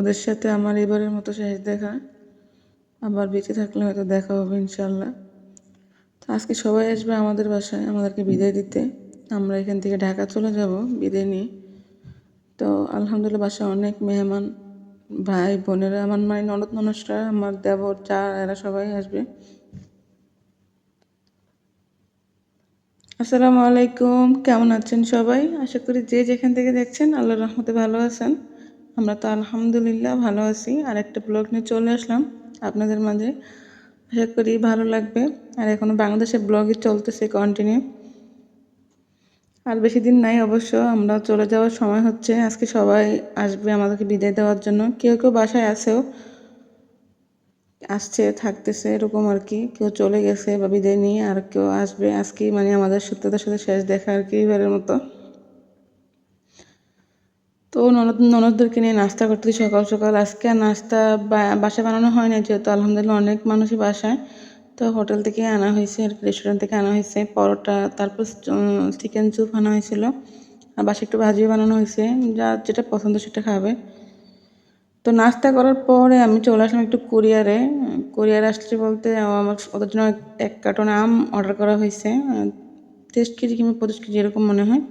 ওদের সাথে আমার এবারের মতো শেষ দেখা। আবার বেঁচে থাকলে হয়তো দেখা হবে ইনশাল্লাহ তো আজকে সবাই আসবে আমাদের বাসায়, আমাদেরকে বিদায় দিতে। আমরা এখান থেকে ঢাকা চলে যাব, বিদায় নিয়ে। তো আলহামদুলিল্লাহ বাসায় অনেক মেহমান, ভাই, বোনেরা, আমার মানে ননদ মানুষরা আমার দেবর, চা, এরা সবাই আসবে। আসসালামু আলাইকুম, কেমন আছেন সবাই? আশা করি যে যেখান থেকে দেখছেন, আল্লাহর রহমতে ভালো আছেন। আমরা তো আলহামদুলিল্লাহ ভালো আছি। আর একটা ব্লগ নিয়ে চলে আসলাম আপনাদের মাঝে। আশা করি ভালো লাগবে। আর এখনও বাংলাদেশের ব্লগই চলতেছে কন্টিনিউ আর বেশি দিন নাই অবশ্য, আমরা চলে যাওয়ার সময় হচ্ছে। আজকে সবাই আসবে আমাদেরকে বিদায় দেওয়ার জন্য। কেউ কেউ বাসায় আসেও আসছে, থাকতেছে, এরকম আর কি। কেউ চলে গেছে বা বিদায় নিয়ে আর কেউ আসবে। আজকে মানে আমাদের সত্যতার সাথে শেষ দেখা আর কি, এবারের মতো। তো ননদ, ননদদেরকে নিয়ে নাস্তা করতেছি সকাল সকাল। আজকে আর নাস্তা বাসায় বানানো হয় না যেহেতু আলহামদুলিল্লাহ অনেক মানুষই বাসায়। তো হোটেল থেকে আনা হয়েছে, আর রেস্টুরেন্ট থেকে আনা হয়েছে। পরোটা, তারপর চিকেন স্যুপ আনা হয়েছিল। আর বাসায় একটু ভাজিও বানানো হয়েছে। যা, যেটা পছন্দ সেটা খাবে। তো নাস্তা করার পরে আমি চলে আসলাম একটু কুরিয়ারে। কুরিয়ারে আসছে বলতে আমার, ওদের জন্য এক কার্টন আম অর্ডার করা হয়েছে। তেইশ কেজি কিংবা পঁচিশ কেজি এরকম মনে হয়।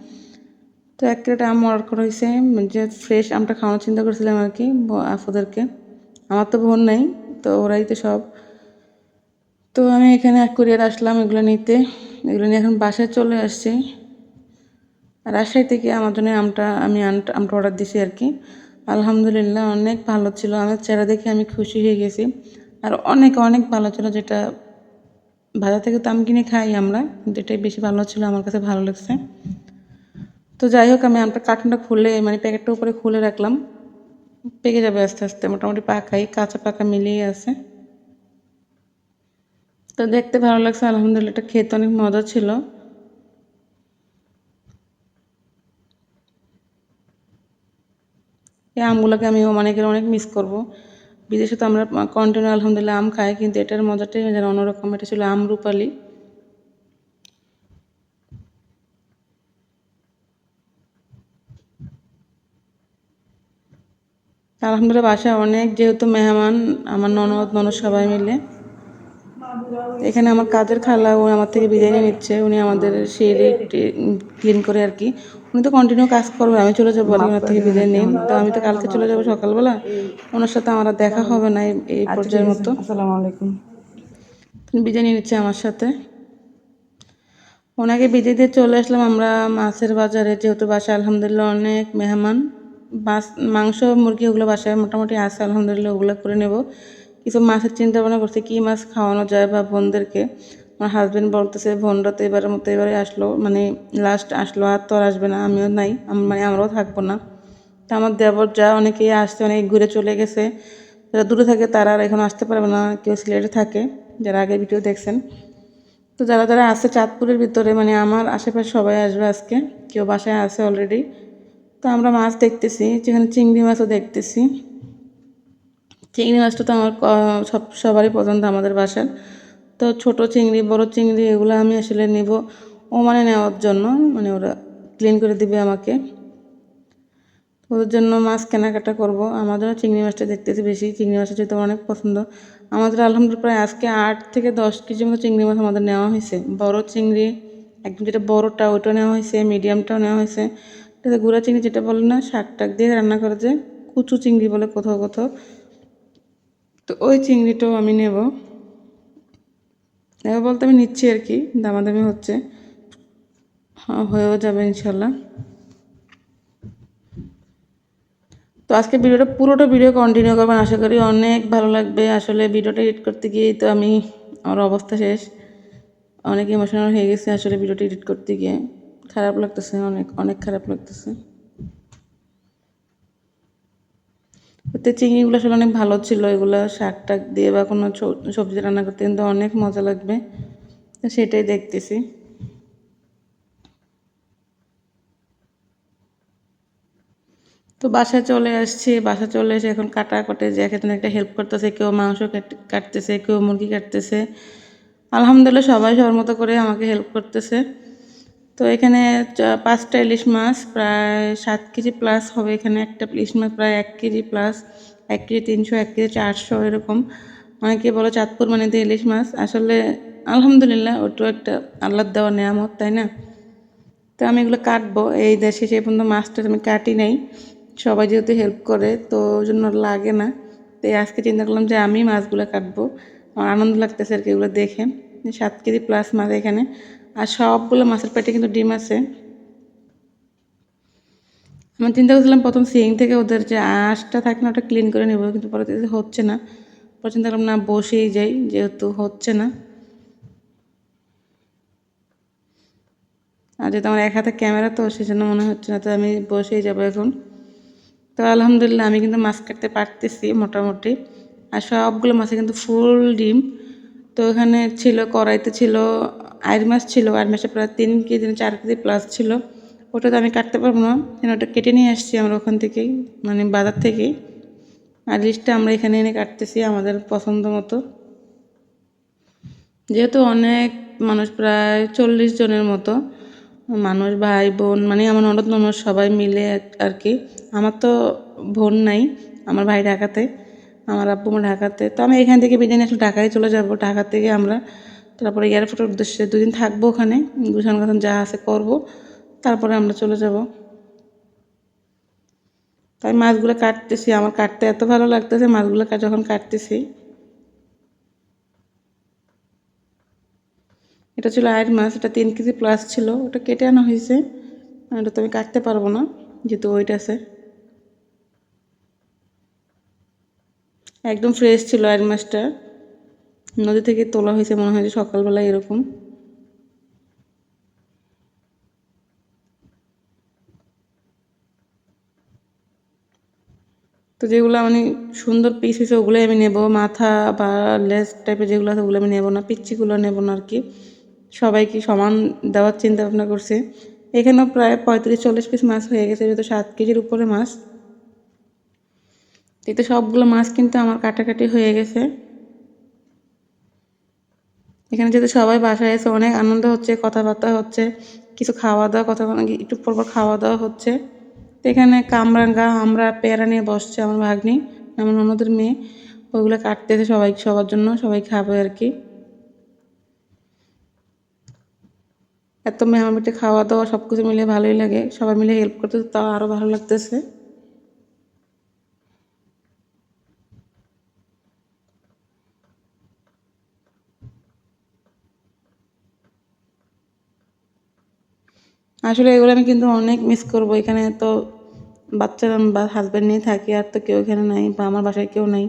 তো এক ক্রেট আম অর্ডার করা হয়েছে। যে ফ্রেশ আমটা খাওয়ানোর চিন্তা করেছিলাম আর কি আফুদেরকে। আমার তো বোন নেই, তো ওরাই তো সব। তো আমি এখানে এক কুরিয়ার আসলাম এগুলো নিতে। এগুলো নিয়ে এখন বাসায় চলে আসছি। রাজশাহী থেকে আমার জন্য আমটা, আমি আমটা অর্ডার দিছি আর কি। আলহামদুলিল্লাহ অনেক ভালো ছিল। আমার চেহারা দেখে আমি খুশি হয়ে গেছি। আর অনেক অনেক ভালো ছিল যেটা বাজার থেকে তো আম কিনে খাই আমরা এটাই বেশি ভালো ছিল আমার কাছে ভালো লাগছে। তো যাই হোক, আমি আমটা কার্টুনটা খুলে মানে প্যাকেটটা উপরে খুলে রাখলাম। পেকে যাবে আস্তে আস্তে, মোটামুটি পাকাই কাঁচা পাকা মিলিয়ে আছে। তো দেখতে ভালো লাগছে, আলহামদুলিল্লাহ, এটা খেতে অনেক মজা ছিল। এই আমগুলোকে আমি অনেকের অনেক মিস করব। বিদেশে তো আমরা কন্টিনিউ আলহামদুলিল্লাহ আম খাই, কিন্তু এটার মজাটাই যেন অন্যরকম, এটা ছিল আম রূপালি। আলহামদুলিল্লাহ বাসায় অনেক যেহেতু মেহমান আমার ননদ ননদ সবাই মিলে। এখানে আমার কাজের খালা ও আমার থেকে বিদায় নিয়ে নিচ্ছে। উনি আমাদের সিঁড়ি ক্লিন করে আর কি। উনি তো কন্টিনিউ কাজ করবে আমি চলে যাব ওনার থেকে বিদায় নিই তো আমি তো কালকে চলে যাব সকালবেলা। ওনার সাথে আমার দেখা হবে না এই আচ্ছা, পর্যায়ের মতো। আসসালামু আলাইকুম। বিদায় নিয়ে নিচ্ছে আমার সাথে। ওনাকে বিদায় দিয়ে চলে আসলাম আমরা মাছের বাজারে। যেহেতু বাসা আলহামদুলিল্লাহ অনেক মেহমান। মাছ মাংস, মুরগি ওগুলো বাসায় মোটামুটি আছে, আলহামদুলিল্লাহ ওগুলো করে নেব। কিছু মাছের চিন্তা ভাবনা করছি, কী মাছ খাওয়ানো যায় বা বোনদেরকে। আমার হাজব্যান্ড বলতেছে, বোনরা তো এবারের মতো এবারে আসলো মানে লাস্ট আসলো, আর তো আর আসবে না, আমিও নাই মানে আমরাও থাকব না। তা আমার দেবর যা, অনেকেই আসছে অনেক ঘুরে চলে গেছে। যারা দূরে থাকে, তারা আর এখন আসতে পারবে না, কেউ সিলেটে থাকে, যারা আগে ভিডিও দেখছেন। তো যারা যারা আসছে চাঁদপুরের ভিতরে মানে আমার আশেপাশে সবাই আসবে আজকে, কেউ বাসায় আছে অলরেডি তো আমরা মাছ দেখতেছি, যেখানে চিংড়ি মাছও দেখতেছি। চিংড়ি মাছটা তো আমার সব, সবারই পছন্দ আমাদের বাসার। তো ছোট চিংড়ি, বড় চিংড়ি এগুলো আমি আসলে নেব। ও মানে নেওয়ার জন্য মানে ওরা ক্লিন করে দিবে আমাকে। ওদের জন্য মাছ কেনাকাটা করব। আমাদেরও চিংড়ি মাছটা দেখতেছি বেশি। চিংড়ি মাছটা যেহেতু অনেক পছন্দ। আমাদের আলহামদুলিল্লাহ প্রায় আজকে আট থেকে দশ কেজি মতো চিংড়ি মাছ আমাদের নেওয়া হয়েছে। বড় চিংড়ি, একদম যেটা বড়টা ওইটাও নেওয়া হয়েছে মিডিয়ামটাও নেওয়া হয়েছে। এটা গুঁড়া চিংড়ি যেটা বলে না, শাক টাক দিয়ে রান্না করা যে কুচু চিংড়ি বলে কোথাও কোথাও। তো ওই চিংড়িটাও আমি নেব। এবার বলতে আমি নিচ্ছি আর কি, দামাদামি হচ্ছে। হ্যাঁ হয়েও যাবে ইনশাল্লাহ তো আজকে ভিডিওটা, পুরোটা ভিডিও কন্টিনিউ করবেন। আশা করি অনেক ভালো লাগবে। আসলে ভিডিওটা এডিট করতে গিয়েই তো আমি, আমার অবস্থা শেষ। অনেক ইমোশনাল হয়ে গেছে আসলে ভিডিওটা এডিট করতে গিয়ে। খারাপ লাগতেছে, অনেক অনেক খারাপ লাগতেছে। ওতে চিংড়িগুলো আসলে অনেক ভালো ছিল, এগুলো শাক টাক দিয়ে বা কোনো সবজি রান্না করতে কিন্তু অনেক মজা লাগবে। তো সেটাই দেখতেছি। তো বাসায় চলে আসছি বাসা চলে এসে এখন কাটা কটে যে এখানে একটা হেল্প করতেছে, কেউ মাংস কাটতেছে, কেউ মুরগি কাটতেছে। আলহামদুলিল্লাহ সবাই সবার মতো করে আমাকে হেল্প করতেছে। তো এখানে পাঁচটা ইলিশ মাছ, প্রায় সাত কেজি প্লাস হবে এখানে একটা ইলিশ মাছ, প্রায় এক কেজি প্লাস এক কেজি তিনশো, এক কেজি চারশো এরকম। অনেকে বলে চাঁদপুর মানে দিয়ে ইলিশ মাছ। আসলে আলহামদুলিল্লাহ, ওটাও একটা আল্লাহর দেওয়া নেয়ামত, তাই না? তো আমি এগুলো কাটবো। এই দেশে সে পর্যন্ত মাছটা আমি কাটি নাই। সবাই যেহেতু হেল্প করে, তো জন্য লাগে না। তো আজকে চিন্তা করলাম যে আমি মাছগুলো কাটবো। আমার আনন্দ লাগতেছে আর কি এগুলো দেখে। সাত কেজি প্লাস মাছ এখানে। আর সবগুলো মাছের পেটে কিন্তু ডিম আছে। আমি চিন্তা করছিলাম প্রথম সিং থেকে ওদের যে আঁশটা থাকে না, ওটা ক্লিন করে নেব, কিন্তু পরে হচ্ছে না। পরে চিন্তা করলাম, না, বসেই যাই, যেহেতু হচ্ছে না। আর যেহেতু আমার এক হাতে ক্যামেরা, তো সেই জন্য মনে হচ্ছে না, তো আমি বসেই যাব এখন। তো আলহামদুলিল্লাহ, আমি কিন্তু মাছ কাটতে পারতেছি মোটামুটি। আর সবগুলো মাছে কিন্তু ফুল ডিম। তো এখানে ছিল, কড়াইতে ছিল আইর মাছ ছিল আইর মাছটা প্রায় তিন কেজি চার কেজি প্লাস ছিল। ওটা তো আমি কাটতে পারব না, কেন ওটা কেটে নিয়ে আসছি আমরা ওখান থেকেই মানে বাজার থেকেই আর লিস্টটা আমরা এখানে এনে কাটতেছি আমাদের পছন্দ মতো। যেহেতু অনেক মানুষ, প্রায় চল্লিশ জনের মতো, মানুষ, ভাই, বোন মানে আমার ননদ ননদ সবাই মিলে আর কি। আমার তো বোন নাই, আমার ভাই ঢাকাতে, আমার আব্বু ঢাকাতে। তো আমি এখান থেকে বিরিয়ানি আসলে ঢাকায় চলে যাব। ঢাকা থেকে আমরা তারপরে এয়ারপোর্টের উদ্দেশ্যে দুদিন থাকব ওখানে গুছান গাছান যা আছে করব, তারপরে আমরা চলে যাব। তাই মাছগুলো কাটতেছি, আমার কাটতে এত ভালো লাগতেছে মাছগুলো যখন কাটতেছি। এটা ছিল আয়ের মাছ, এটা তিন কেজি প্লাস ছিল, ওটা কেটে আনা হয়েছে। এটা তো আমি কাটতে পারব না, যেহেতু ওইটা আছে। একদম ফ্রেশ ছিল আয়ের মাছটা। নদী থেকে তোলা হয়েছে, মনে হয় যে সকালবেলা এরকম। তো যেগুলো মানে সুন্দর পিস হয়েছে, ওগুলোই আমি নেব। মাথা বা লেস টাইপের যেগুলো আছে, ওগুলো আমি নেব না। পিচ্ছিগুলো নেব না আর কি। সবাইকে সমান দেওয়ার চিন্তা ভাবনা করছে। এখানেও প্রায় পঁয়ত্রিশ, চল্লিশ পিস মাছ হয়ে গেছে, যেহেতু সাত কেজির উপরে মাছ। এই তো সবগুলো মাছ কিন্তু আমার কাটাকাটি হয়ে গেছে। এখানে যেহেতু সবাই বাসায় এসে অনেক আনন্দ হচ্ছে, কথাবার্তা হচ্ছে, কিছু খাওয়া দাওয়া, কথা একটু পর পর খাওয়া দাওয়া হচ্ছে। তো এখানে কামরাঙ্গা, আমরা পেয়ারা নিয়ে বসছে আমার ভাগ্নি, আমার অন্যদের মেয়ে। ওইগুলো কাটতেছে সবাই, সবার জন্য সবাই খাবে আর কি। এত মেয়ে মেহমানবিটি খাওয়া দাওয়া সব কিছু মিলে ভালোই লাগে। সবাই মিলে হেল্প করতে তাও আরও ভালো লাগতেছে। আসলে এগুলো আমি কিন্তু অনেক মিস করব। এখানে তো বাচ্চারা বা হাজব্যান্ড নিয়ে থাকি, আর তো কেউ এখানে নাই বা আমার বাসায় কেউ নাই।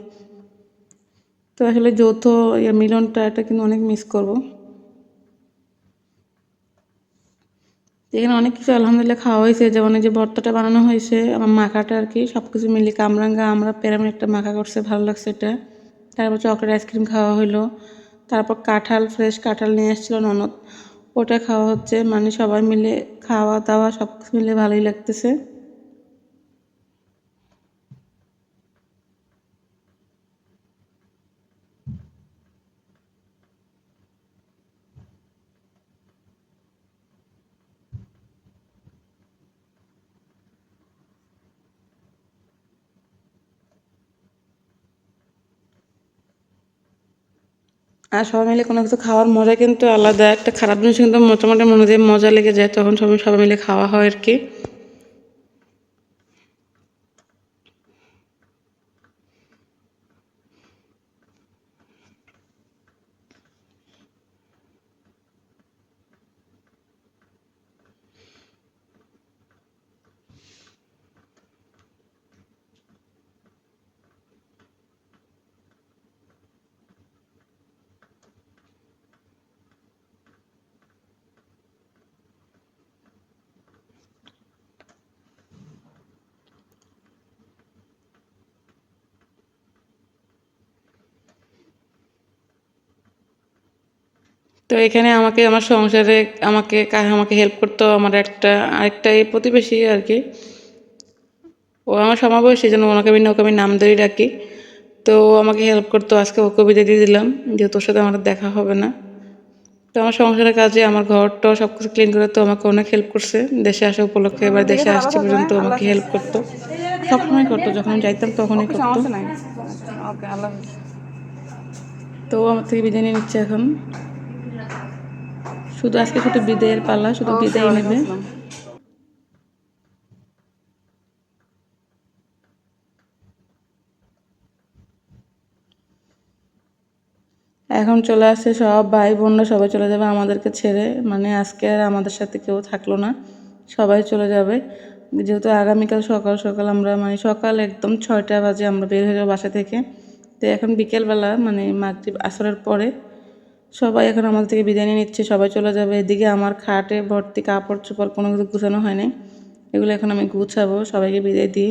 তো আসলে যৌথ মিলনটা এটা কিন্তু অনেক মিস করব। এখানে অনেক কিছু আলহামদুলিল্লাহ খাওয়া হয়েছে। যেমন এই যে ভর্তাটা বানানো হয়েছে, আমার মাখাটা আর কি সব কিছু মিলিয়ে কামরাঙ্গা, আমরা প্যারামিড একটা মাখা করছে, ভালো লাগছে এটা। তারপর চকলেট আইসক্রিম খাওয়া হলো তারপর কাঁঠাল ফ্রেশ কাঁঠাল নিয়ে এসেছিল ননদ। ওটা খাওয়া হচ্ছে। মানে সবাই মিলে খাওয়া দাওয়া সব কিছু মিলে ভালোই লাগতেছে। আর সবাই মিলে কোনো কিছু খাওয়ার মজা কিন্তু আলাদা। একটা খারাপ জিনিস কিন্তু মোটামুটি মনে দিয়ে মজা লেগে যায়, তখন সবাই সবাই মিলে খাওয়া হয় আর কি। তো এখানে আমাকে আমার সংসারে আমাকে আমাকে হেল্প করতো আমার একটা আরেকটা এই প্রতিবেশী আর কি। ও আমার সমাবয়সী যেন ওনাকে আমি ওকে আমি নাম ধরেই ডাকি। তো ও আমাকে হেল্প করতো আজকে ওকে বিদায় দিয়ে দিলাম যেহেতু ওর সাথে আমার দেখা হবে না। তো আমার সংসারের কাজে আমার ঘরটা সব কিছু ক্লিন করে তো আমাকে অনেক হেল্প করছে। দেশে আসা উপলক্ষে এবার দেশে আসছে পর্যন্ত আমাকে হেল্প করতো। সবসময় করতো যখন যাইতাম তখনই করতো। হাফেজ। তো আমার থেকে বিদায় নিয়ে নিচ্ছে এখন। শুধু আজকে শুধু বিদায়ের পালা শুধু বিদায় নেবে। এখন চলে আসছে সব ভাই বোনরা সবাই চলে যাবে আমাদেরকে ছেড়ে। মানে আজকে আর আমাদের সাথে কেউ থাকল না সবাই চলে যাবে। যেহেতু আগামীকাল সকাল সকাল আমরা মানে সকাল একদম ছয়টা বাজে আমরা বের হয়ে যাব বাসা থেকে। তো এখন বিকেলবেলা মানে মাগরিব আসরের পরে সবাই এখন আমাদের থেকে বিদায় নিয়ে নিচ্ছে, সবাই চলে যাবে। এদিকে আমার খাটে ভর্তি কাপড় চোপড় কোনো কিছু গুছানো হয় হয়নি। এগুলো এখন আমি গুছাবো, সবাইকে বিদায় দিয়ে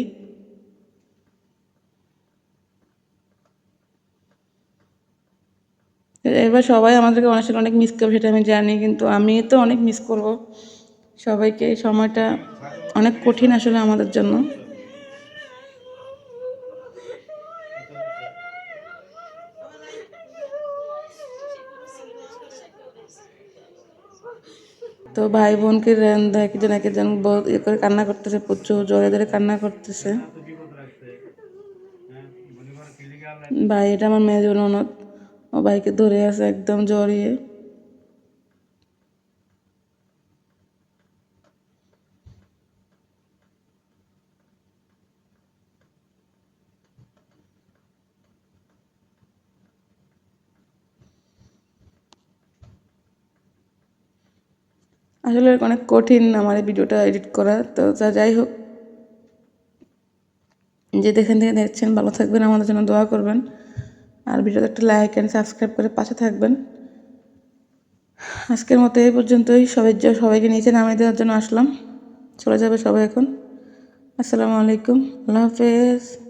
এবার সবাই আমাদেরকে অনেক অনেক মিস করবে, সেটা আমি জানি, কিন্তু আমি তো অনেক মিস করব। সবাইকে সময়টা অনেক কঠিন আসলে আমাদের জন্য। তো ভাই বোনকে একজন একজন ইয়ে করে কান্না করতেছে, প্রচুর জোরে জোরে কান্না করতেছে। ভাই, এটা আমার মেয়ে ননদ ও ভাইকে ধরে আছে একদম জড়িয়ে। আসলে অনেক কঠিন আমার এই ভিডিওটা এডিট করা, তো যা যাই হোক। যে যেখান থেকে দেখছেন, ভালো থাকবেন, আমাদের জন্য দোয়া করবেন। আর ভিডিওতে একটা লাইক অ্যান্ড সাবস্ক্রাইব করে পাশে থাকবেন। আজকের মতো এই পর্যন্তই। সবাই সবাইকে নিচে নামিয়ে দেওয়ার জন্য আসলাম। চলে যাবে সবাই এখন। আসসালামু আলাইকুম। আল্লাহ হাফেজ।